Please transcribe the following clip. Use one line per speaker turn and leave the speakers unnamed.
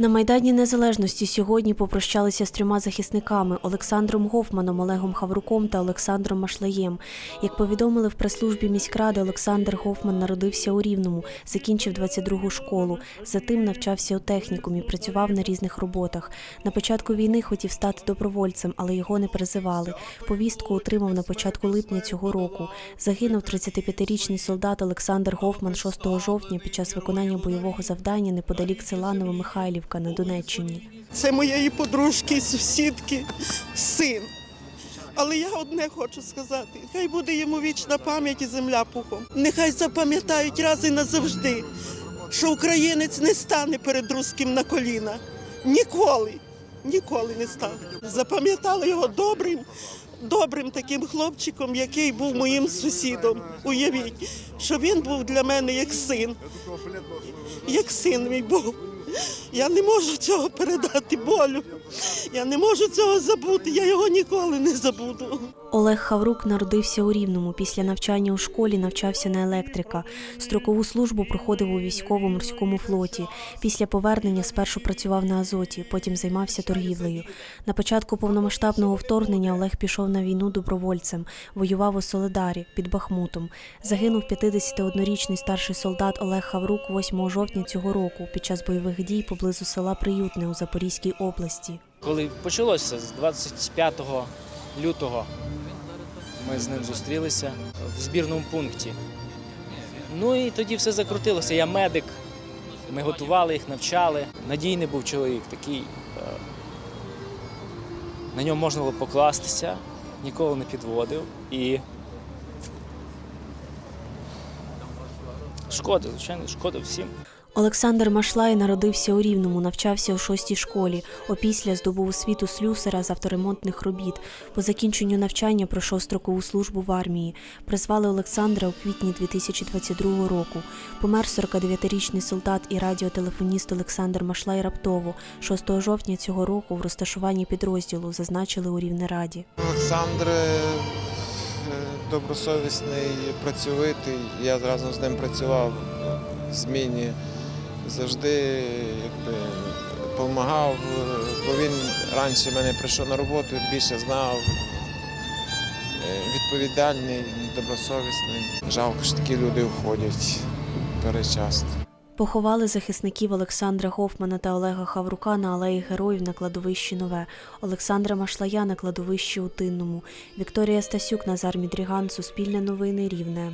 На Майдані Незалежності сьогодні попрощалися з трьома захисниками Олександром Гофманом, Олегом Хавруком та Олександром Машлаєм. Як повідомили в прес-службі міськради, Олександр Гофман народився у Рівному, закінчив 22-гу школу. Затим навчався у технікумі, працював на різних роботах. На початку війни хотів стати добровольцем, але його не призивали. Повістку отримав на початку липня цього року. Загинув 35-річний солдат Олександр Гофман 6 жовтня під час виконання бойового завдання неподалік села Новомихайлівка на Донеччині.
Це моєї подружки, сусідки, син. Але я одне хочу сказати: хай буде йому вічна пам'ять і земля пухом. Нехай запам'ятають раз і назавжди, що українець не стане перед руським на коліна. Ніколи, ніколи не стане. Запам'ятали його добрим, добрим таким хлопчиком, який був моїм сусідом. Уявіть, що він був для мене як син, як син мій був. Я не можу цього передати болю. Я не можу цього забути. Я його ніколи не забуду.
Олег Хаврук народився у Рівному. Після навчання у школі навчався на електрика. Строкову службу проходив у військово-морському флоті. Після повернення спершу працював на Азоті, потім займався торгівлею. На початку повномасштабного вторгнення Олег пішов на війну добровольцем, воював у Соледарі під Бахмутом. Загинув 51-річний старший солдат Олег Хаврук 8 жовтня цього року під час бойових дій поблизу села Приютне у Запорізькій області.
Коли почалося з 25 лютого, ми з ним зустрілися в збірному пункті. Ну і тоді все закрутилося. Я медик, ми готували їх, навчали. Надійний був чоловік, такий. е, На ньому можна було покластися, ніколи не підводив. І шкода, звичайно, шкода всім.
Олександр Машлай народився у Рівному, навчався у шостій школі. Опісля здобув освіту слюсара з авторемонтних робіт. По закінченню навчання пройшов строкову службу в армії. Призвали Олександра у квітні 2022 року. Помер 49-річний солдат і радіотелефоніст Олександр Машлай раптово. 6 жовтня цього року в розташуванні підрозділу зазначили у Рівнераді.
Олександр е, добросовісний, працьовитий. Я разом з ним працював в зміні. Завжди якби, допомагав, бо він раніше мене прийшов на роботу, більше знав. Е, Відповідальний, добросовісний. Жалко, що такі люди уходять перечасно.
Поховали захисників Олександра Гофмана та Олега Хаврука на алеї героїв на кладовищі Нове, Олександра Машлая на кладовищі у Тинному, Вікторія Стасюк, Назар Мідріган, Суспільне новини Рівне.